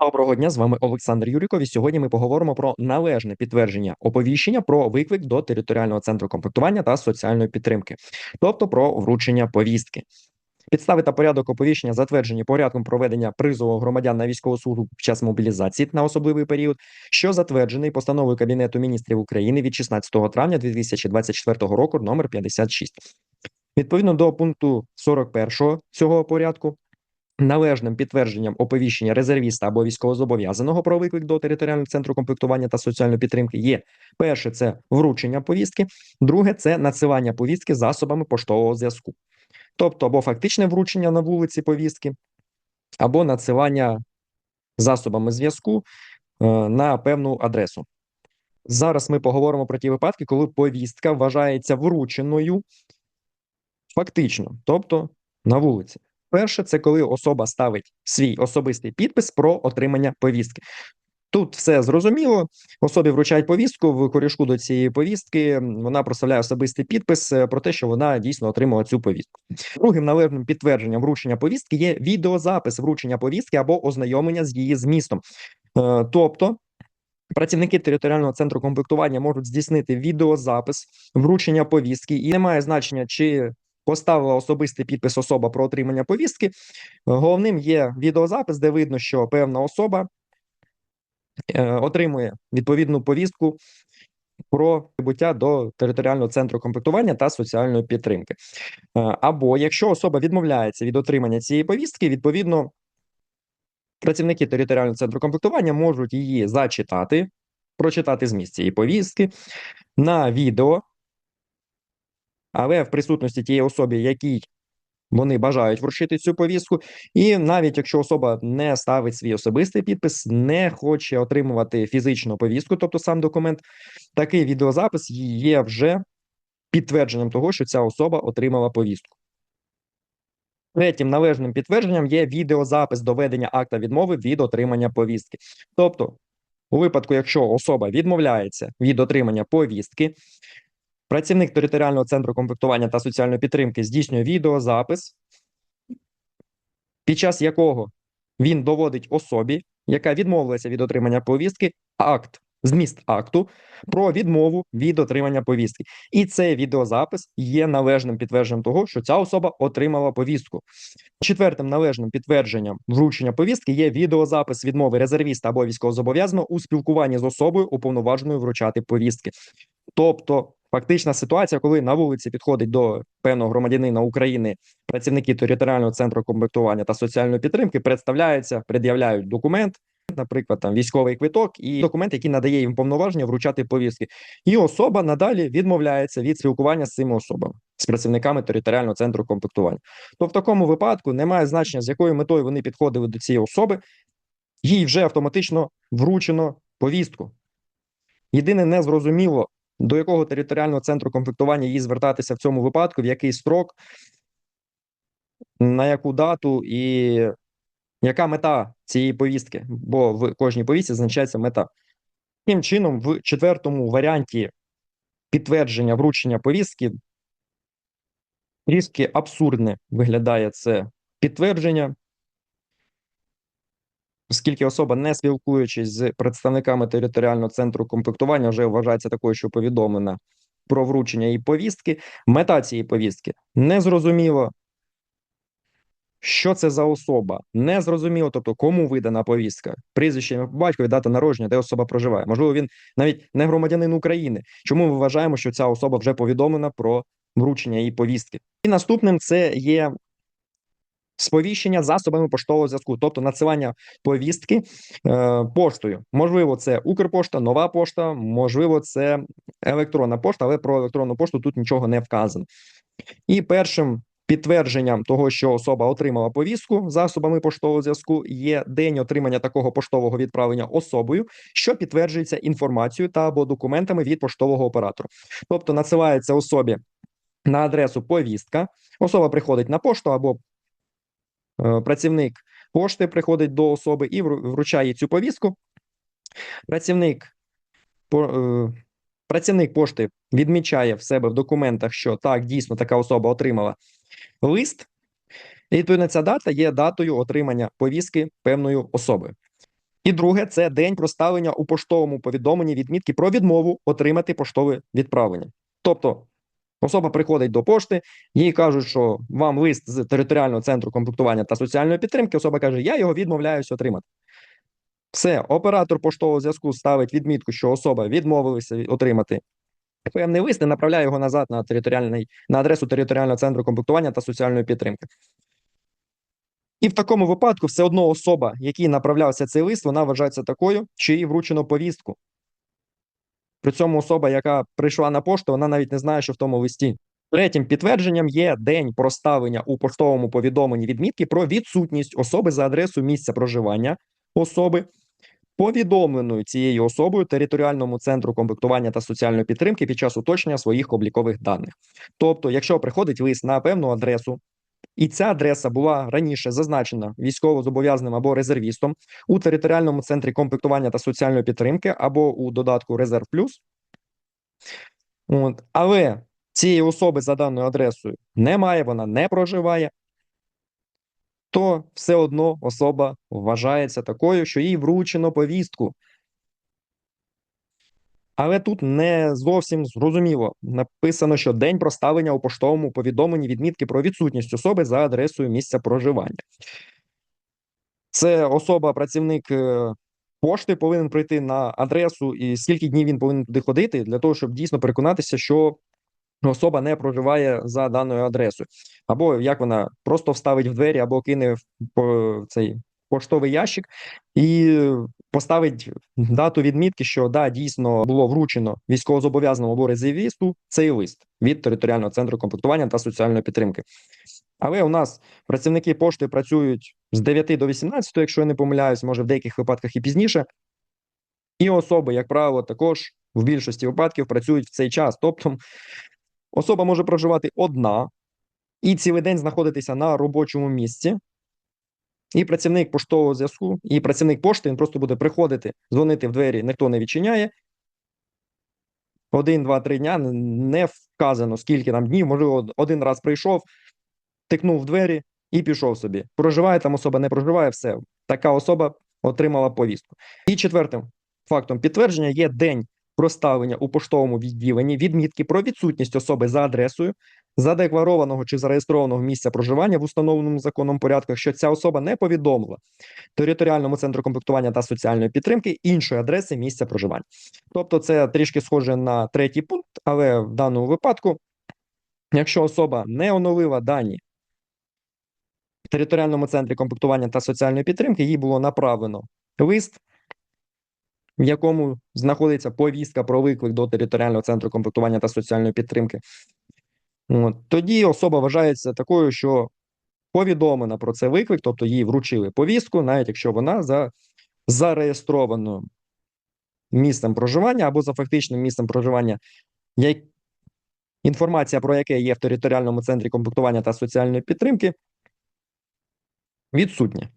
Доброго дня, з вами Олександр Юріков. І сьогодні ми поговоримо про належне підтвердження оповіщення про виклик до територіального центру комплектування та соціальної підтримки, тобто про вручення повістки. Підстави та порядок оповіщення затверджені порядком проведення призову громадян на військову службу під час мобілізації на особливий період, що затверджений постановою Кабінету міністрів України від 16 травня 2024 року, номер 56. Відповідно до пункту 41 цього порядку, належним підтвердженням оповіщення резервіста або військовозобов'язаного про виклик до територіального центру комплектування та соціальної підтримки є перше це вручення повістки, друге це надсилання повістки засобами поштового зв'язку, тобто або фактичне вручення на вулиці повістки, або надсилання засобами зв'язку е, на певну адресу. Зараз ми поговоримо про ті випадки, коли повістка вважається врученою фактично, тобто на вулиці. Перше, це коли особа ставить свій особистий підпис про отримання повістки. Тут все зрозуміло. Особі вручають повістку в корішку до цієї повістки. Вона проставляє особистий підпис е, про те, що вона дійсно отримала цю повістку. Другим належним підтвердженням вручення повістки є відеозапис вручення повістки або ознайомлення з її змістом. Е, тобто. Працівники територіального центру комплектування можуть здійснити відеозапис вручення повістки, і немає значення, чи поставила особистий підпис особа про отримання повістки. Головним є відеозапис, де видно, що певна особа е, отримує відповідну повістку про прибуття до територіального центру комплектування та соціальної підтримки. Е, або якщо особа відмовляється від отримання цієї повістки, відповідно. Працівники територіального центру комплектування можуть її зачитати, прочитати зміст цієї повістки на відео, але в присутності тієї особи, якій вони бажають вручити цю повістку, і навіть якщо особа не ставить свій особистий підпис, не хоче отримувати фізичну повістку, тобто сам документ, такий відеозапис є вже підтвердженням того, що ця особа отримала повістку. Третім належним підтвердженням є відеозапис доведення акта відмови від отримання повістки. Тобто, у випадку, якщо особа відмовляється від отримання повістки, Працівник територіального центру комплектування та соціальної підтримки здійснює відеозапис, під час якого він доводить особі, яка відмовилася від отримання повістки, акт, зміст акту про відмову від отримання повістки. І цей відеозапис є належним підтвердженням того, що ця особа отримала повістку. Четвертим належним підтвердженням вручення повістки є відеозапис відмови резервіста або військовозобов'язаного у спілкуванні з особою, уповноваженою вручати повістки. Тобто Фактична ситуація, коли на вулиці підходить до певного громадянина України працівники територіального центру комплектування та соціальної підтримки, представляються, пред'являють документ, наприклад, там військовий квиток і документ, який надає їм повноваження вручати повістки, і особа надалі відмовляється від спілкування з цими особами, з працівниками територіального центру комплектування. То в такому випадку немає значення, з якою метою вони підходили до цієї особи, їй вже автоматично вручено повістку. Єдине незрозуміло, до якого територіального центру комплектування їй звертатися в цьому випадку, в який строк, на яку дату і яка мета цієї повістки? Бо в кожній повістці зазначається мета. Таким чином, в четвертому варіанті підтвердження вручення повістки трішки абсурдне виглядає це підтвердження оскільки особа, не спілкуючись з представниками територіального центру комплектування, вже вважається такою, що повідомлена про вручення її повістки. Мета цієї повістки незрозуміло. Що це за особа? Не зрозуміло, тобто кому видана повістка, прізвище батькові, дата народження, де особа проживає. Можливо, він навіть не громадянин України. Чому ми вважаємо, що ця особа вже повідомлена про вручення її повістки? І наступним це є сповіщення засобами поштового зв'язку, тобто надсилання повістки е, поштою. Можливо, це Укрпошта, нова пошта, можливо, це електронна пошта, але про електронну пошту тут нічого не вказано. І першим підтвердженням того, що особа отримала повістку засобами поштового зв'язку, є день отримання такого поштового відправлення особою, що підтверджується інформацією та або документами від поштового оператора. Тобто надсилається особі на адресу повістка, особа приходить на пошту або працівник пошти приходить до особи і вручає цю повістку. Працівник е, працівник пошти відмічає в себе в документах, що так, дійсно така особа отримала лист, і відповідно ця дата є датою отримання повістки певною особою. І друге це день проставлення у поштовому повідомленні відмітки про відмову отримати поштове відправлення. Тобто особа приходить до пошти, їй кажуть, що вам лист з територіального центру комплектування та соціальної підтримки. Особа каже, я його відмовляюсь отримати. Все, оператор поштового зв'язку ставить відмітку, що особа відмовилася отримати певний лист і направляє його назад на територіальний на адресу територіального центру комплектування та соціальної підтримки. І в такому випадку все одно особа, якій направлявся цей лист, вона вважається такою, що їй вручено повістку. При цьому особа, яка прийшла на пошту, вона навіть не знає, що в тому листі. Третім підтвердженням є день проставлення у поштовому повідомленні відмітки про відсутність особи за адресою місця проживання особи, повідомленою цією особою територіальному центру комплектування та соціальної підтримки під час уточнення своїх облікових даних. Тобто, якщо приходить лист на певну адресу, і ця адреса була раніше зазначена військовозобов'язаним або резервістом у територіальному центрі комплектування та соціальної підтримки або у додатку Резерв Плюс. Але цієї особи за даною адресою немає, вона не проживає, то все одно особа вважається такою, що їй вручено повістку. Але тут не зовсім зрозуміло. Написано, що день проставлення у поштовому повідомленні відмітки про відсутність особи за адресою місця проживання. Це особа, працівник е, пошти повинен прийти на адресу, і скільки днів він повинен туди ходити, для того, щоб дійсно переконатися, що особа не проживає за даною адресою. Або як вона просто вставить в двері, або кине в цей поштовий ящик і поставить дату відмітки, що да, дійсно було вручено військовозобов'язаному або резервісту цей лист від територіального центру комплектування та соціальної підтримки. Але у нас працівники пошти працюють з 9 до 18, якщо я не помиляюсь, може в деяких випадках і пізніше. І особи, як правило, також в більшості випадків працюють в цей час. Тобто особа може проживати одна і цілий день знаходитися на робочому місці. І працівник поштового зв'язку, і працівник пошти він просто буде приходити, дзвонити в двері, ніхто не відчиняє. Один, два, три дня не вказано, скільки там днів, можливо, один раз прийшов, тикнув в двері і пішов собі. Проживає там особа, не проживає, все. Така особа отримала повістку. І четвертим фактом підтвердження є день проставлення у поштовому відділенні відмітки про відсутність особи за адресою, задекларованого чи зареєстрованого місця проживання в установленому законом порядку, що ця особа не повідомила територіальному центру комплектування та соціальної підтримки іншої адреси місця проживання. Тобто, це трішки схоже на третій пункт, але в даному випадку, якщо особа не оновила дані в територіальному центрі комплектування та соціальної підтримки, їй було направлено лист. В якому знаходиться повістка про виклик до територіального центру комплектування та соціальної підтримки. Тоді особа вважається такою, що повідомлена про це виклик, тобто їй вручили повістку, навіть якщо вона за зареєстрованим місцем проживання або за фактичним місцем проживання, як... інформація про яке є в територіальному центрі комплектування та соціальної підтримки, відсутня.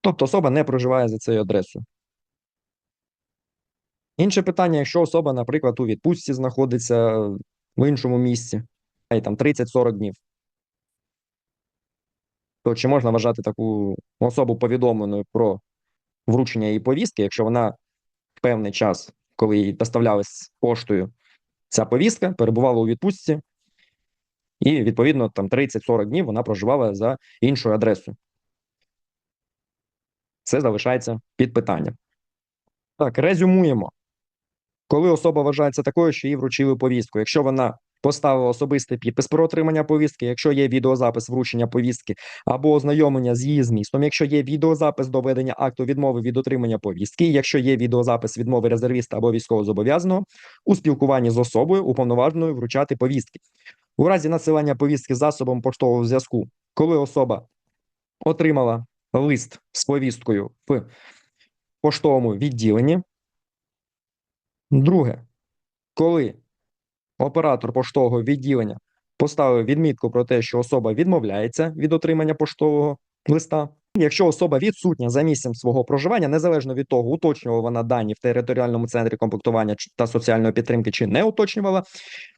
Тобто особа не проживає за цією адресою. Інше питання, якщо особа, наприклад, у відпустці знаходиться в іншому місці, і там 30-40 днів. То чи можна вважати таку особу повідомленою про вручення її повістки, якщо вона в певний час, коли їй доставлялась поштою ця повістка, перебувала у відпустці, і, відповідно, там 30-40 днів вона проживала за іншою адресою. Це залишається під питанням. Так, резюмуємо. Коли особа вважається такою, що їй вручили повістку, якщо вона поставила особистий підпис про отримання повістки, якщо є відеозапис вручення повістки або ознайомлення з її змістом, якщо є відеозапис доведення акту відмови від отримання повістки, якщо є відеозапис відмови резервіста або військовозобов'язаного у спілкуванні з особою, уповноваженою вручати повістки. У разі надсилання повістки засобом поштового зв'язку, коли особа отримала лист з повісткою в поштовому відділенні. Друге, коли оператор поштового відділення поставив відмітку про те, що особа відмовляється від отримання поштового листа. Якщо особа відсутня за місцем свого проживання, незалежно від того, уточнювала вона дані в територіальному центрі комплектування та соціальної підтримки чи не уточнювала,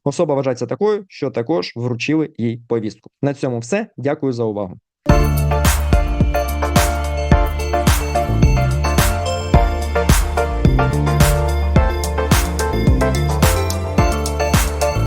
особа вважається такою, що також вручили їй повістку. На цьому все. Дякую за увагу.